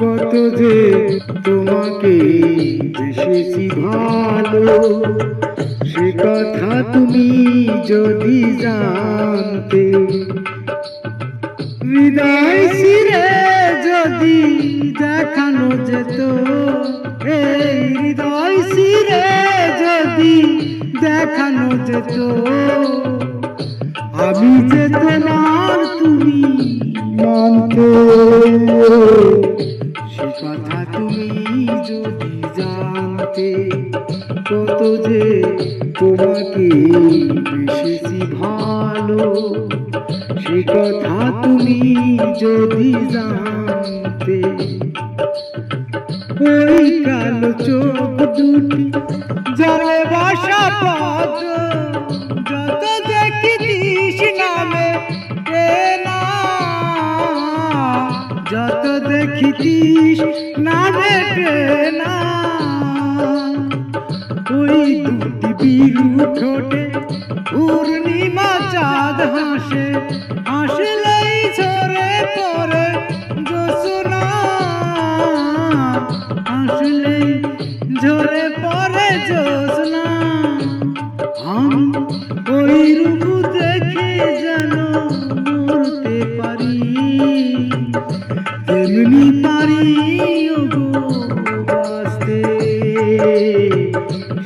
কত যে তোমাকে বেশি ভালো, সে কথা তুমি যদি জানতে, হৃদয় শিরে যদি দেখানো যেত, এই হৃদয় শিরে যদি দেখানো যেত, আমি যে তোমার তুমি মানতে সে কথা তুমি যদি জানতে, কত যে তোমাকে বেশি ভালো, সে কথা তুমি যদি জানতে, ওই কালো চোখ দুটি জলে বাসা পদ যত দেখিতিস নামে দেখিতিস নামে না ওই দুটি বিরু ঠোঁটে পূর্ণিমা চাঁদ হাসে। হাসলেই ঝরে পরে জোসনা হাসলেই ঝরে পরে জোসনা আমি ওই রূপ তেমনি পারি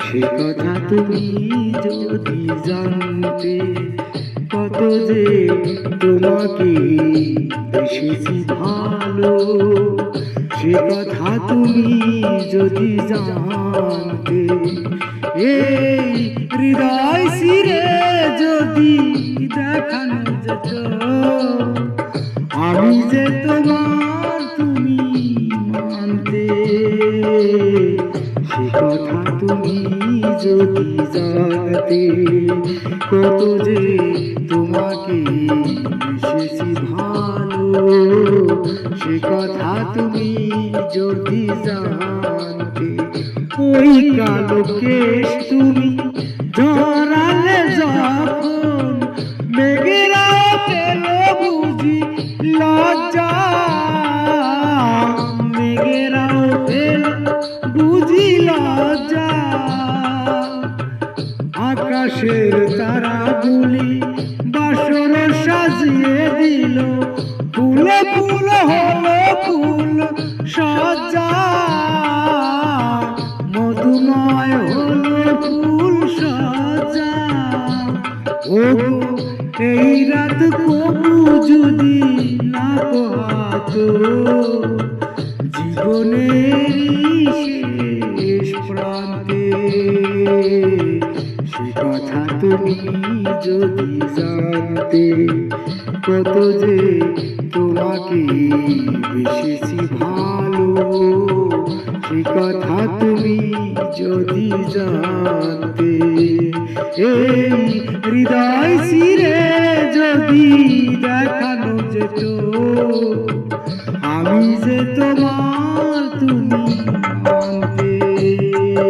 সে কথা তুমি যদি জানতে, কত যে তোমাকে বেশি ভালো, সে কথা তুমি যদি জানতে, এই হৃদয় শিরে যদি দেখানো যেত আমি যে তোমার তুমি মানতে। সে কথা তুমি যদি জানতে, কত যে তোমাকে বেশি ভালো, সে কথা তুমি যদি জানতে, ওই কালো তুমি জড়ালে যখন লজ্জা আকাশের তারাগুলি বাসর সাজিয়ে দিল। ফুলে ফুল হলো ফুল সজ্জা। মধুময় হলো ফুল সজ্জা। ও এই রাত কবু যদি না পাতো, জীবনের শেষ প্রান্তে সে কথা তুমি যদি জানতে কত যে তোমাকে বেশি ভালো, সে কথা তুমি যদি জানতে, এই হৃদয় শিরে যদি দেখানো যেত, আমি যে তোমার তুমি মানতে